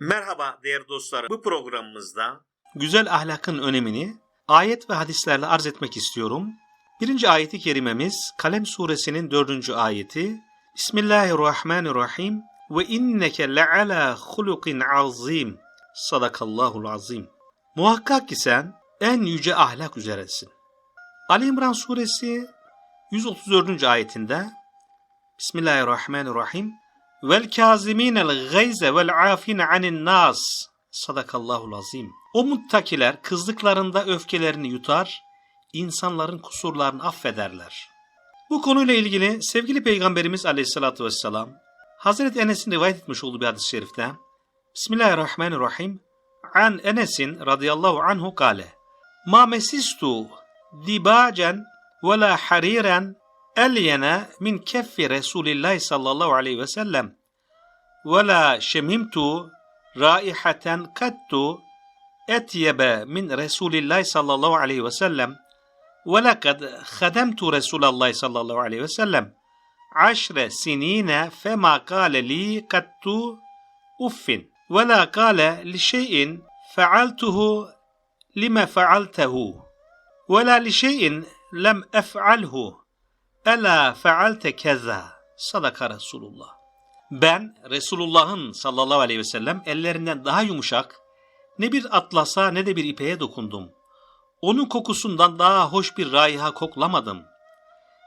Merhaba değerli dostlar. Bu programımızda güzel ahlakın önemini ayet ve hadislerle arz etmek istiyorum. Birinci ayeti kerimemiz Kalem suresinin dördüncü ayeti. Bismillahirrahmanirrahim. Ve inneke le'ala hulukin azim. Sadakallahul azim. Muhakkak ki sen en yüce ahlak üzeresin. Ali İmran suresi 134. ayetinde Bismillahirrahmanirrahim. Vel kâzimînel gayze vel afine anin nas. Sadakallahul azim. O muttakiler kızdıklarında öfkelerini yutar, insanların kusurlarını affederler. Bu konuyla ilgili sevgili Peygamberimiz Aleyhisselatü Vesselam, Hazreti Enes'in rivayet etmiş olduğu bir hadis-i şerifte, Bismillahirrahmanirrahim, An Enes'in radıyallahu anhu kale, Ma mesistu dibacen ve la hariren elyene min keffi Resulillahi sallallahu aleyhi ve sellem ve la şemimtu raihaten kattu etyebe min Resulillahi sallallahu aleyhi ve sellem ve lekad khademtu Resulallah sallallahu aleyhi ve sellem aşre sinine fema kâle li kattu uffin ve la kâle li şeyin fealtuhu lime fealtehu ve la li şeyin lem ef'alhu Ela fealte keza. Sadaka Resulullah. Ben Resulullah'ın sallallahu aleyhi ve sellem ellerinden daha yumuşak ne bir atlasa ne de bir ipeğe dokundum. Onun kokusundan daha hoş bir raiha koklamadım.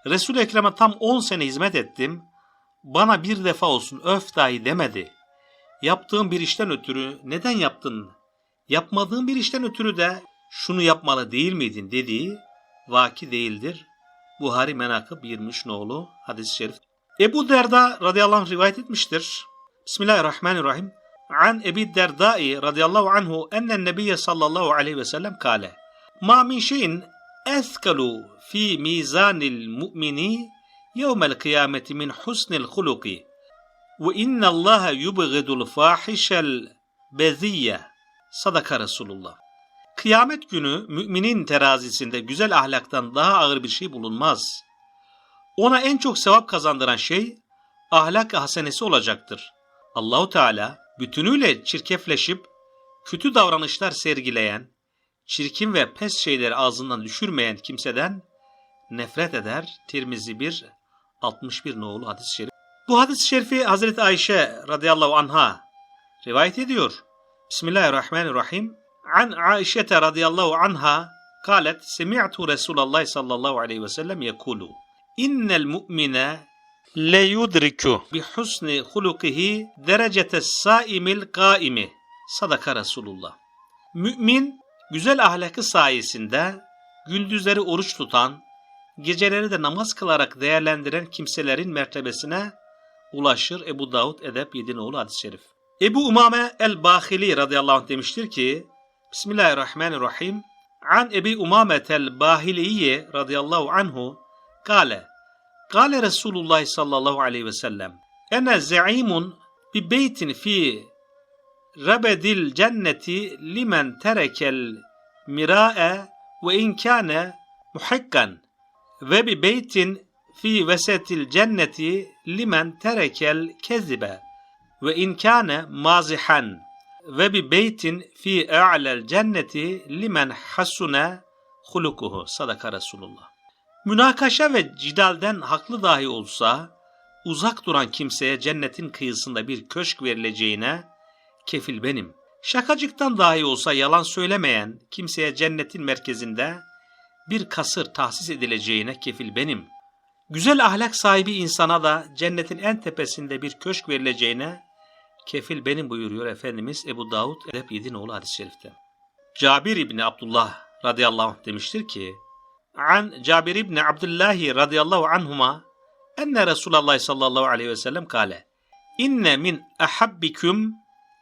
Resul-i Ekrem'e tam 10 sene hizmet ettim. Bana bir defa olsun öf dahi demedi. Yaptığım bir işten ötürü neden yaptın? Yapmadığım bir işten ötürü de şunu yapmalı değil miydin dediği vaki değildir. Buhari Menakıb 23 nolu hadis-i şerif. Ebu Derda radıyallahu anh rivayet etmiştir. Bismillahirrahmanirrahim. An Ebi Derdai radıyallahu anhu ennen nebiyye sallallahu aleyhi ve sellem kale. Ma min şeyin eskalu fi mizanil mu'mini yevmel kıyameti min husnil huluki. Ve innallaha yubgidul fahişel beziyye. Sadaka Resulullah. Kıyamet günü müminin terazisinde güzel ahlaktan daha ağır bir şey bulunmaz. Ona en çok sevap kazandıran şey ahlak hasenesi olacaktır. Allahu Teala bütünüyle çirkefleşip kötü davranışlar sergileyen, çirkin ve pes şeyleri ağzından düşürmeyen kimseden nefret eder. Tirmizi 1 61 nolu hadis-i şerif. Bu hadis-i şerifi Hazreti Ayşe radıyallahu anha rivayet ediyor. Bismillahirrahmanirrahim. عن عائشة رضي الله عنها قالت سمعت رسول الله صلى الله عليه وسلم يقول إن المؤمن ليدرك بحسن خلقه درجة السائم القائم صدق رسول الله Mümin güzel ahlakı sayesinde gündüzleri oruç tutan, geceleri de namaz kılarak değerlendiren kimselerin mertebesine ulaşır. Ebu Davud Edep 7 oğlu hadis-i şerif. Ebu Umame el-Bahili radıyallahu anh demiştir ki Bismillahirrahmanirrahim. An Ebi Umametel Bahiliye radıyallahu anhu kale Kale Resulullah sallallahu aleyhi ve sellem Ene ze'imun bi beytin fi rebedil cenneti limen terekel mira'e ve in kâne muhakkan ve bi beytin fi vesetil cenneti limen terekel kezibe ve in kâne mazihan ve bi beytin fi a'lel cenneti limen hasune hulukuhu. Sadaka Resulullah. Münakaşa ve cidalden haklı dahi olsa, uzak duran kimseye cennetin kıyısında bir köşk verileceğine kefil benim. Şakacıktan dahi olsa yalan söylemeyen kimseye cennetin merkezinde bir kasır tahsis edileceğine kefil benim. Güzel ahlak sahibi insana da cennetin en tepesinde bir köşk verileceğine kefil benim buyuruyor Efendimiz Ebu Davud Edep 7 oğlu hadis-i şerifte. Cabir İbni Abdullah radıyallahu anh demiştir ki An Cabir İbni Abdullahi radıyallahu anhuma enne Resulullah sallallahu aleyhi ve sellem kale inne min ahabbikum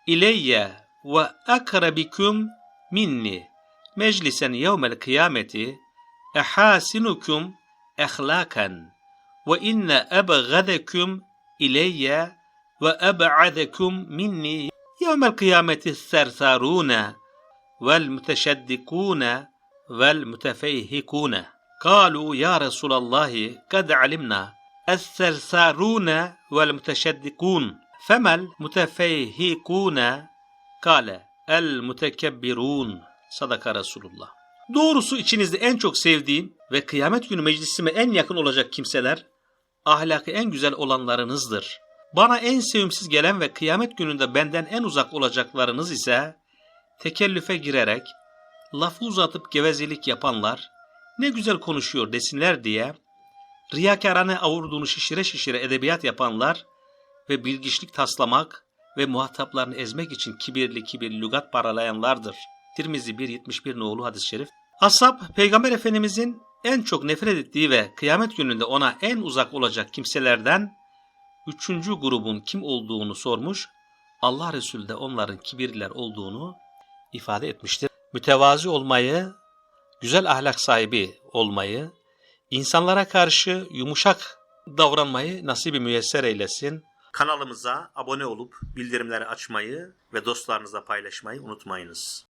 ileyye ve akrabikum minni meclisen yevmel kıyameti ehasinukum ehlakan ve inne ebgadekum ileyye ve eb'adekum minni yevmel kıyameti sersarûne vel müteşeddikûne vel mütefeyhikûne. Kalu ya Resulallahi kad alimna es-sersarûne vel müteşeddikûn femel mütefeyhikûne kale el mütekebbirûn. Sadaka Resulullah. Doğrusu içinizde en çok sevdiğim ve kıyamet günü meclisime en yakın olacak kimseler ahlakı en güzel olanlarınızdır. Bana en sevimsiz gelen ve kıyamet gününde benden en uzak olacaklarınız ise tekellüfe girerek, lafı uzatıp gevezelik yapanlar, ne güzel konuşuyor desinler diye, riyakarane avurduğunu şişire şişire edebiyat yapanlar ve bilgiçlik taslamak ve muhataplarını ezmek için kibirli kibirli lügat paralayanlardır. Tirmizi 1.71 nolu hadis-i şerif. Ashab, Peygamber Efendimizin en çok nefret ettiği ve kıyamet gününde ona en uzak olacak kimselerden üçüncü grubun kim olduğunu sormuş, Allah Resulü de onların kibirliler olduğunu ifade etmiştir. Mütevazi olmayı, güzel ahlak sahibi olmayı, insanlara karşı yumuşak davranmayı nasibi müyesser eylesin. Kanalımıza abone olup bildirimleri açmayı ve dostlarınızla paylaşmayı unutmayınız.